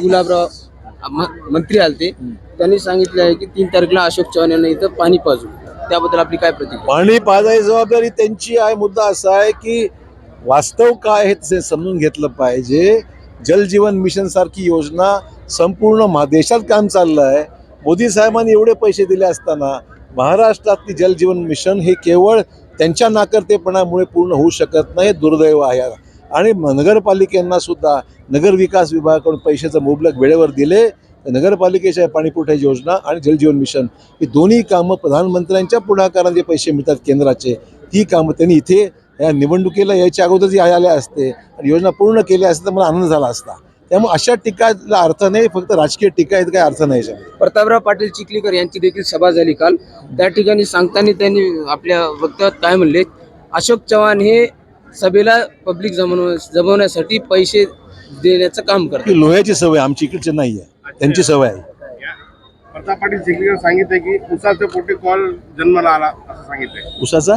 गुलाबराव म- मंत्री आलते. त्यांनी सांगितलं आहे की तीन तारखेला अशोक चव्हाण यांना इथं पाणी पाजू. त्याबद्दल आपली काय प्रतिक्रिया? पाणी पाजायची जबाबदारी त्यांची आहे. मुद्दा असा आहे की वास्तव काय आहे ते समजून घेतलं पाहिजे. जलजीवन मिशन सारखी योजना संपूर्ण मा देशात काम चाललं आहे. मोदी साहेबांनी एवढे पैसे दिले असताना महाराष्ट्रातली जलजीवन मिशन हे केवळ त्यांच्या नाकर्तेपणामुळे पूर्ण होऊ शकत नाही. दुर्दैव आहे. आणि नगरपालिकेंना सुद्धा नगरविकास विभागाकडून पैशाचं मुबलक वेळेवर दिले. तर नगरपालिकेच्या पाणीपुरवठा योजना आणि जलजीवन मिशन ही दोन्ही कामं प्रधानमंत्र्यांच्या पुढाकाराने जे पैसे मिळतात केंद्राचे ती कामं त्यांनी इथे या निवडणुकीला यायच्या अगोदर जी आले असते. आणि योजना पूर्ण केल्या असते तर मला आनंद झाला असता. त्यामुळे अशा टीकाला अर्थ नाही फक्त राजकीय टीका आहेत काही अर्थ नाही प्रतापराव पाटील चिखलीकर यांची देखील सभा झाली काल. त्या ठिकाणी सांगताना त्यांनी आपल्या वक्तव्यात काय म्हणले अशोक चव्हाण हे सभेला पब्लिक जमवण्या जमवण्यासाठी पैसे देण्याचं काम करतात. लोह्याची सवय आमची इकडची नाही आहे. त्यांची सवय आहे. प्रताप पाटील चिखलीकर सांगितले की उसाचे पोटी कॉल जन्माला आला असं सांगितलंय उसाचा?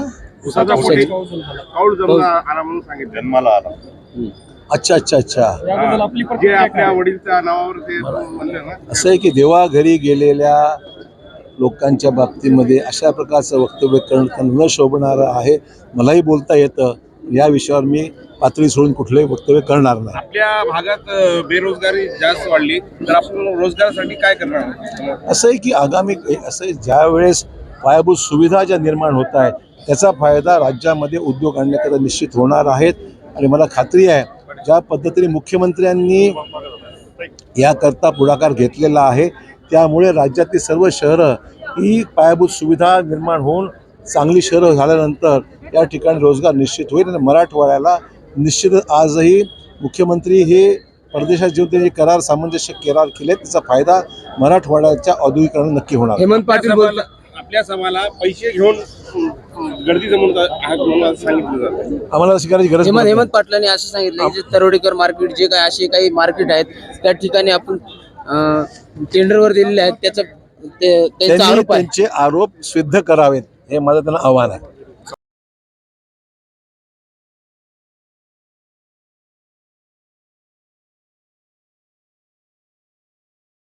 उसाचा पोटी कौल जन्माला आला म्हणून सांगितलं. जन्माला आला. अच्छा अच्छा अच्छा. जे आपल्या वडीलच्या नावावर ते म्हणले ना. असं आहे की देवा घरी गेलेल्या लोकांच्या बाबतीमध्ये अशा प्रकारचं वक्तव्य करणं न शोभणारं आहे. मलाही बोलता येतं. या विषयावर मी पातळी सोडून कुठलंही वक्तव्य करणार नाही. आपल्या भागात बेरोजगारी जास्त वाढली तर आपण रोजगारासाठी काय करणार असं आहे की आगामी असं ज्या वेळेस पायाभूत सुविधा ज्या निर्माण होत आहेत त्याचा फायदा राज्यामध्ये उद्योग आणण्याकरता निश्चित होणार आहेत. आणि मला खात्री आहे ज्या पद्धतीने मुख्यमंत्र्यांनी याकरता पुढाकार घेतलेला आहे त्यामुळे राज्यातील सर्व शहरं ही पायाभूत सुविधा निर्माण होऊन चांगली शहरं झाल्यानंतर या ठिकाणी रोजगार निश्चित होईल आणि मराठवाड्याला निश्चितच आजही मुख्यमंत्री हे परदेशात जेव्हा त्यांनी करार सामंजस्य करार केले त्याचा फायदा मराठवाड्याच्या औद्योगिकरणाला नक्की होणार हेमंत पाटील आपल्या समाला पैसे घेऊन गर्दी म्हणून सांगितलं जातं. आम्हाला अशी करायची गरज हेमंत हेमंत पाटलांनी असं सांगितलं की जे तरोडेकर मार्केट जे काय असे काही मार्केट आहेत त्या ठिकाणी आपण टेंडरवर दिलेले आहेत त्याचा त्यांचे आरोप सिद्ध करावेत. हे माझं त्यांना आव्हान आहे.